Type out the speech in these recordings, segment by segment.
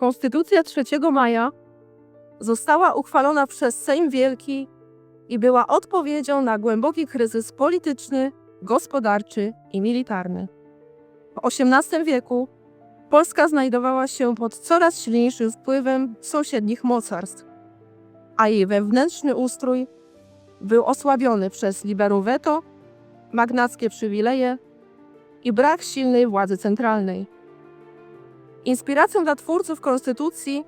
Konstytucja 3 maja została uchwalona przez Sejm Wielki i była odpowiedzią na głęboki kryzys polityczny, gospodarczy i militarny. W XVIII wieku Polska znajdowała się pod coraz silniejszym wpływem sąsiednich mocarstw, a jej wewnętrzny ustrój był osłabiony przez liberum veto, magnackie przywileje i brak silnej władzy centralnej. Inspiracją dla twórców konstytucji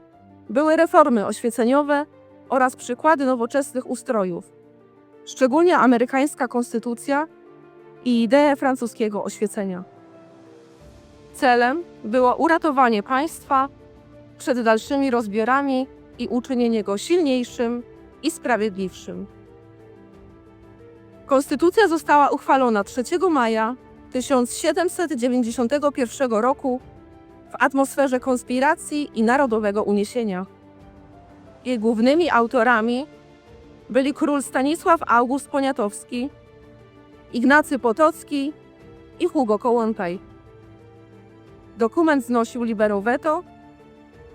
były reformy oświeceniowe oraz przykłady nowoczesnych ustrojów, szczególnie amerykańska konstytucja i idee francuskiego oświecenia. Celem było uratowanie państwa przed dalszymi rozbiorami i uczynienie go silniejszym i sprawiedliwszym. Konstytucja została uchwalona 3 maja 1791 roku w atmosferze konspiracji i narodowego uniesienia. Jej głównymi autorami byli król Stanisław August Poniatowski, Ignacy Potocki i Hugo Kołłątaj. Dokument znosił liberum veto,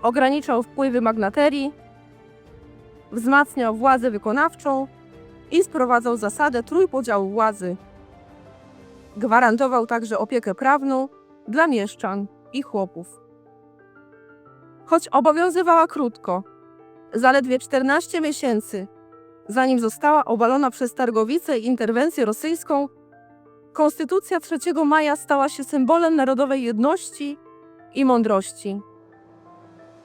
ograniczał wpływy magnaterii, wzmacniał władzę wykonawczą i sprowadzał zasadę trójpodziału władzy. Gwarantował także opiekę prawną dla mieszczan i chłopów. Choć obowiązywała krótko, zaledwie 14 miesięcy, zanim została obalona przez Targowicę i interwencję rosyjską, Konstytucja 3 maja stała się symbolem narodowej jedności i mądrości.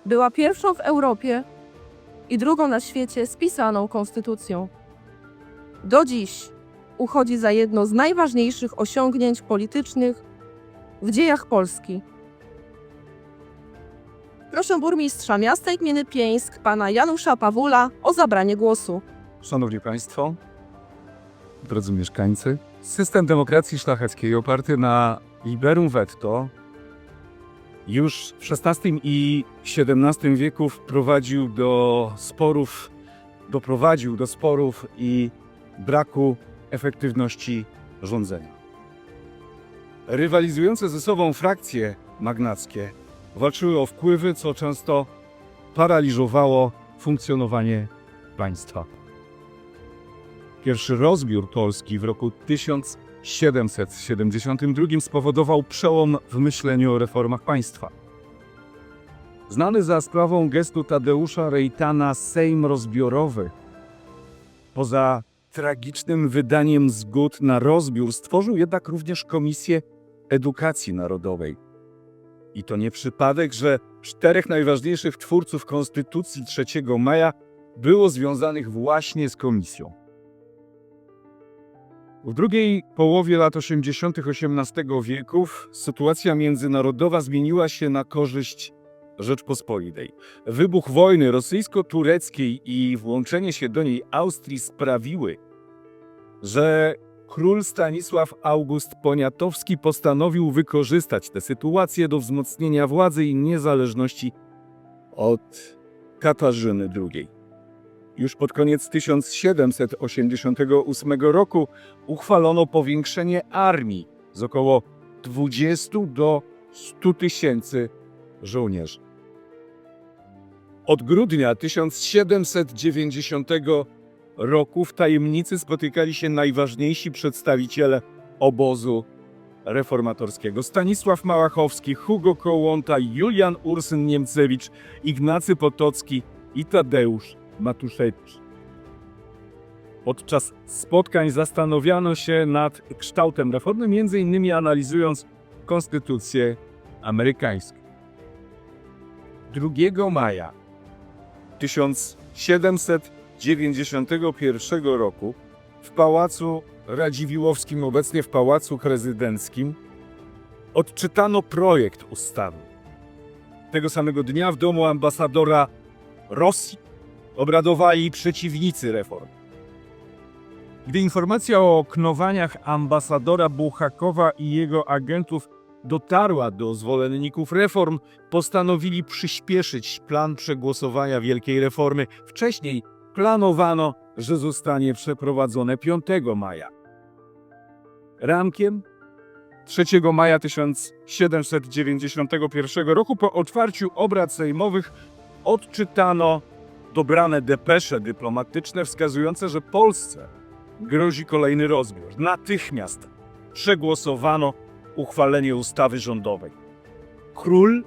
Była pierwszą w Europie i drugą na świecie spisaną konstytucją. Do dziś uchodzi za jedno z najważniejszych osiągnięć politycznych w dziejach Polski. Proszę burmistrza miasta i gminy Pieńsk, pana Janusza Pawula, o zabranie głosu. Szanowni Państwo, drodzy mieszkańcy, system demokracji szlacheckiej oparty na liberum veto już w XVI i XVII wieku wprowadził do sporów, doprowadził do sporów i braku efektywności rządzenia. Rywalizujące ze sobą frakcje magnackie walczyły o wpływy, co często paraliżowało funkcjonowanie państwa. Pierwszy rozbiór Polski w roku 1772 spowodował przełom w myśleniu o reformach państwa. Znany za sprawą gestu Tadeusza Rejtana Sejm Rozbiorowy, poza tragicznym wydaniem zgód na rozbiór, stworzył jednak również Komisję Edukacji Narodowej. I to nie przypadek, że czterech najważniejszych twórców Konstytucji 3 maja było związanych właśnie z komisją. W drugiej połowie lat 80. XVIII wieku sytuacja międzynarodowa zmieniła się na korzyść Rzeczpospolitej. Wybuch wojny rosyjsko-tureckiej i włączenie się do niej Austrii sprawiły, że król Stanisław August Poniatowski postanowił wykorzystać tę sytuację do wzmocnienia władzy i niezależności od Katarzyny II. Już pod koniec 1788 roku uchwalono powiększenie armii z około 20 do 100 tysięcy żołnierzy. Od grudnia 1790 roku w tajemnicy spotykali się najważniejsi przedstawiciele obozu reformatorskiego. Stanisław Małachowski, Hugo Kołłąta, Julian Ursyn Niemcewicz, Ignacy Potocki i Tadeusz Matuszewicz. Podczas spotkań zastanawiano się nad kształtem reformy, innymi analizując konstytucję amerykańską. 2 maja 1791 roku w Pałacu Radziwiłłowskim, obecnie w Pałacu Prezydenckim, odczytano projekt ustawy. Tego samego dnia w domu ambasadora Rosji obradowali przeciwnicy reform. Gdy informacja o knowaniach ambasadora Buchakowa i jego agentów dotarła do zwolenników reform, postanowili przyspieszyć plan przegłosowania wielkiej reformy. Wcześniej planowano, że zostanie przeprowadzone 5 maja. Rankiem 3 maja 1791 roku po otwarciu obrad sejmowych odczytano dobrane depesze dyplomatyczne wskazujące, że Polsce grozi kolejny rozbiór. Natychmiast przegłosowano uchwalenie ustawy rządowej. Król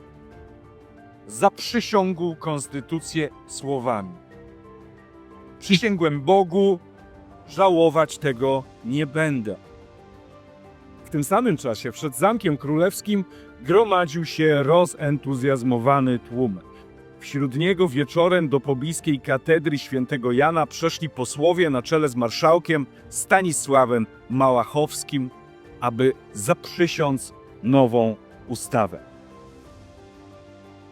zaprzysiągł konstytucję słowami. Przysięgłem Bogu, żałować tego nie będę. W tym samym czasie przed Zamkiem Królewskim gromadził się rozentuzjazmowany tłum. Wśród niego wieczorem do pobliskiej katedry świętego Jana przeszli posłowie na czele z marszałkiem Stanisławem Małachowskim, aby zaprzysiąc nową ustawę.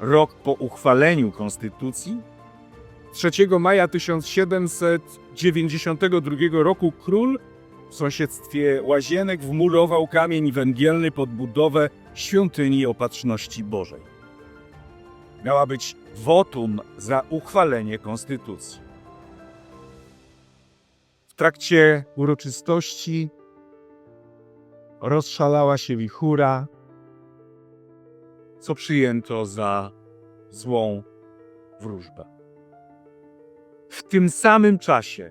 Rok po uchwaleniu konstytucji 3 maja 1792 roku król w sąsiedztwie Łazienek wmurował kamień węgielny pod budowę świątyni Opatrzności Bożej. Miała być wotum za uchwalenie konstytucji. W trakcie uroczystości rozszalała się wichura, co przyjęto za złą wróżbę. Tym samym czasie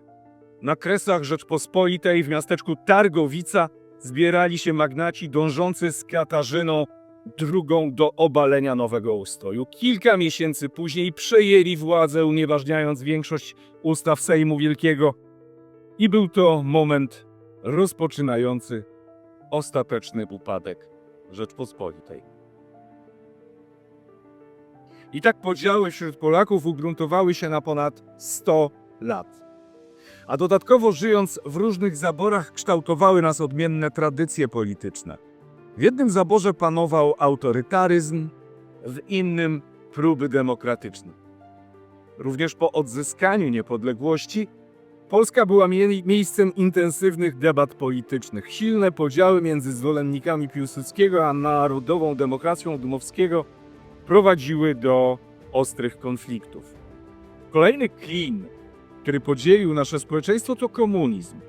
na kresach Rzeczpospolitej w miasteczku Targowica zbierali się magnaci dążący z Katarzyną II do obalenia nowego ustoju. Kilka miesięcy później przejęli władzę, unieważniając większość ustaw Sejmu Wielkiego. I był to moment rozpoczynający ostateczny upadek Rzeczpospolitej. I tak podziały wśród Polaków ugruntowały się na ponad 100 lat. A dodatkowo żyjąc w różnych zaborach kształtowały nas odmienne tradycje polityczne. W jednym zaborze panował autorytaryzm, w innym próby demokratyczne. Również po odzyskaniu niepodległości Polska była mie- miejscem intensywnych debat politycznych. Silne podziały między zwolennikami Piłsudskiego a narodową demokracją Dmowskiego prowadziły do ostrych konfliktów. Kolejny klin, który podzielił nasze społeczeństwo, to komunizm.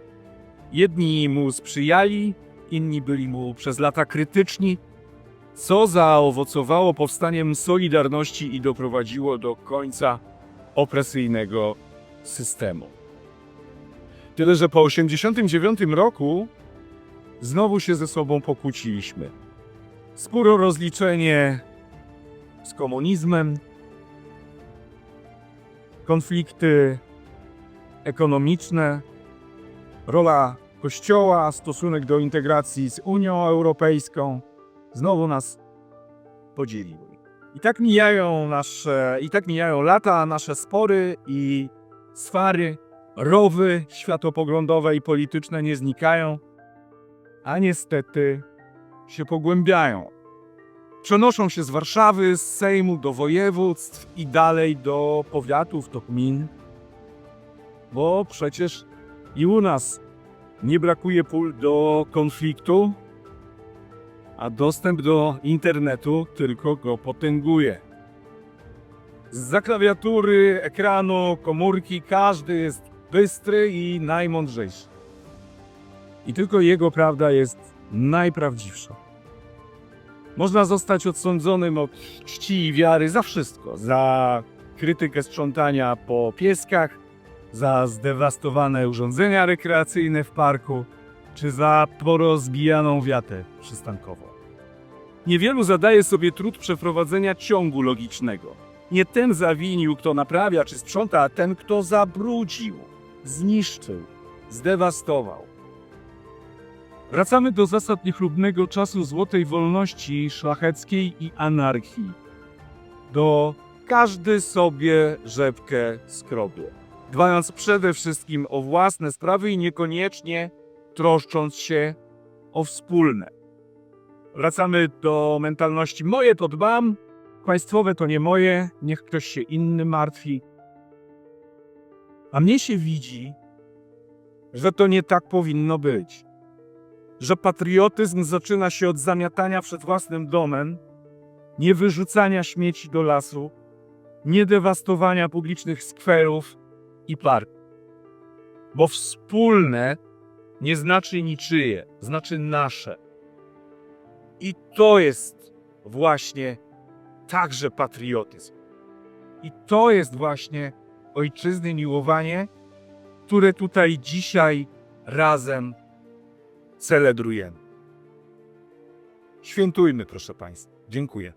Jedni mu sprzyjali, inni byli mu przez lata krytyczni, co zaowocowało powstaniem Solidarności i doprowadziło do końca opresyjnego systemu. Tyle, że po 1989 roku znowu się ze sobą pokłóciliśmy. Spór o rozliczenie z komunizmem, konflikty ekonomiczne, rola Kościoła, stosunek do integracji z Unią Europejską znowu nas podzieliły. I tak mijają nasze, i tak mijają lata, nasze spory i swary, rowy światopoglądowe i polityczne nie znikają, a niestety się pogłębiają. Przenoszą się z Warszawy, z Sejmu do województw i dalej do powiatów, do gmin. Bo przecież i u nas nie brakuje pól do konfliktu, a dostęp do internetu tylko go potęguje. Z klawiatury, ekranu, komórki każdy jest bystry i najmądrzejszy. I tylko jego prawda jest najprawdziwsza. Można zostać odsądzonym od czci i wiary za wszystko. Za krytykę sprzątania po pieskach, za zdewastowane urządzenia rekreacyjne w parku, czy za porozbijaną wiatę przystankową. Niewielu zadaje sobie trud przeprowadzenia ciągu logicznego. Nie ten zawinił, kto naprawia czy sprząta, a ten, kto zabrudził, zniszczył, zdewastował. Wracamy do zasad niechlubnego czasu złotej wolności szlacheckiej i anarchii. Do każdy sobie rzepkę skrobie, dbając przede wszystkim o własne sprawy i niekoniecznie troszcząc się o wspólne. Wracamy do mentalności moje to dbam, państwowe to nie moje, niech ktoś się inny martwi. A mnie się widzi, że to nie tak powinno być że patriotyzm zaczyna się od zamiatania przed własnym domem, nie wyrzucania śmieci do lasu, nie dewastowania publicznych skwerów i parków. Bo wspólne nie znaczy niczyje, znaczy nasze. I to jest właśnie także patriotyzm. I to jest właśnie ojczyzny miłowanie, które tutaj dzisiaj razem celebrujemy. Świętujmy, proszę Państwa. Dziękuję.